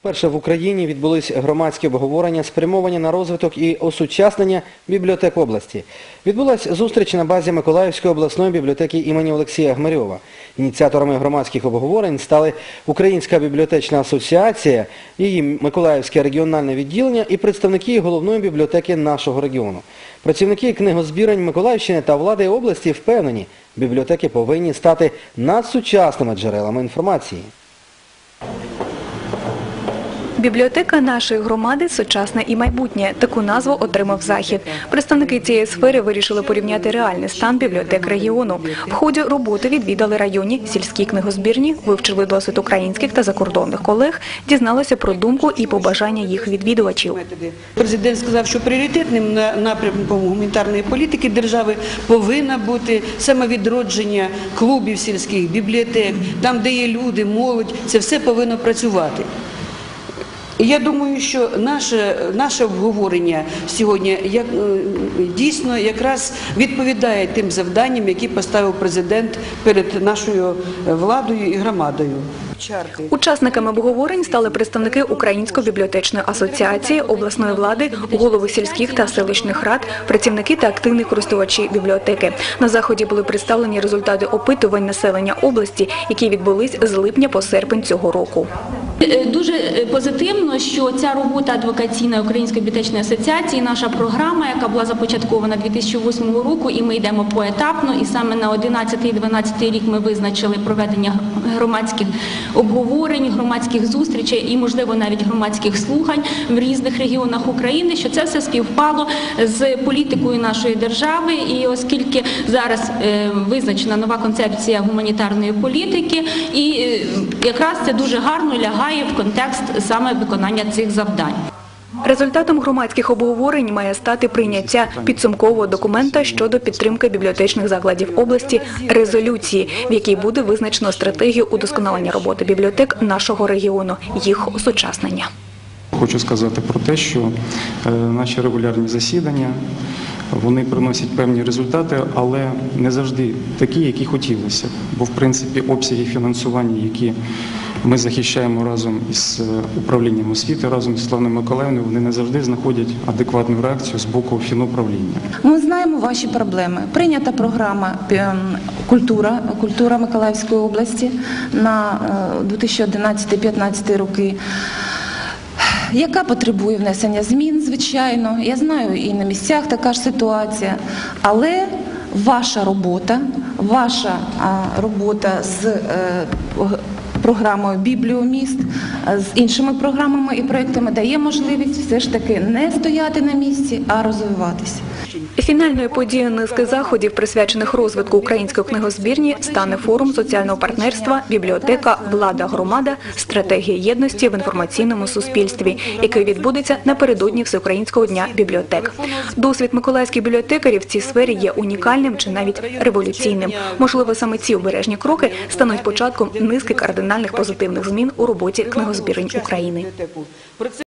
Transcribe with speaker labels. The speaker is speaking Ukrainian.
Speaker 1: Вперше в Україні відбулись громадські обговорення, спрямовані на розвиток і осучаснення бібліотек області. Відбулась зустріч на базі Миколаївської обласної бібліотеки імені Олексія Гмарьова. Ініціаторами громадських обговорень стали Українська бібліотечна асоціація, її Миколаївське регіональне відділення і представники головної бібліотеки нашого регіону. Працівники книгозбірень Миколаївщини та влади області впевнені, бібліотеки повинні стати надсучасними джерелами інформації.
Speaker 2: Бібліотека нашої громади сучасне і майбутнє. Таку назву отримав захід. Представники цієї сфери вирішили порівняти реальний стан бібліотек регіону. В ході роботи відвідали районні сільські книгозбірні, вивчили досвід українських та закордонних колег, дізналися про думку і побажання їх відвідувачів.
Speaker 3: Президент сказав, що пріоритетним на- напрямком гуманітарної політики держави повинно бути саме відродження клубів сільських, бібліотек, там, де є люди, молодь, це все повинно працювати. Я думаю, що наше, наше обговорення сьогодні як, е, дійсно якраз відповідає тим завданням, які поставив президент перед нашою е, владою і громадою.
Speaker 2: Учасниками обговорень стали представники Української бібліотечної асоціації, обласної влади, голови сільських та селищних рад, працівники та активні користувачі бібліотеки. На заході були представлені результати опитувань населення області, які відбулись з липня по серпень цього року.
Speaker 4: Е, Дуже е, позитивно, що ця робота адвокаційної Української бібліотечної асоціації, наша програма, яка була започаткована 2008 року, і ми йдемо поетапно. І саме на 11-12 рік ми визначили проведення громадських обговорень, громадських зустрічей і, можливо, навіть громадських слухань в різних регіонах України. Що це все співпало з політикою нашої держави, і оскільки зараз е, визначена нова концепція гуманітарної політики, і е, якраз це дуже гарно лягає в контекст саме виконання цих завдань.
Speaker 2: Результатом громадських обговорень має стати прийняття підсумкового документа щодо підтримки бібліотечних закладів області резолюції, в якій буде визначено стратегію удосконалення роботи бібліотек нашого регіону, їх осучаснення.
Speaker 5: Хочу сказати про те, що е, наші регулярні засідання вони приносять певні результати, але не завжди такі, які хотілося. Бо в принципі обсяги фінансування, які ми захищаємо разом із е, управлінням освіти, разом з Славною Миколаївною, вони не завжди знаходять адекватну реакцію з боку фінуправління.
Speaker 6: Ми знаємо ваші проблеми. Прийнята програма ем, культура, культура Миколаївської області на е, 2011-2015 роки. Яка потребує внесення змін, звичайно. Я знаю, і на місцях така ж ситуація. Але ваша робота, ваша робота з е, програмою Бібліоміст, з іншими програмами і проектами дає можливість все ж таки не стояти на місці, а розвиватися.
Speaker 2: Фінальною подією низки заходів, присвячених розвитку української книгозбірні, стане форум соціального партнерства «Бібліотека. Влада. Громада. Стратегія єдності в інформаційному суспільстві», який відбудеться напередодні Всеукраїнського дня бібліотек. Досвід миколаївських бібліотекарів в цій сфері є унікальним чи навіть революційним. Можливо, саме ці обережні кроки стануть початком низки кардинальних позитивних змін у роботі книгозбірень України.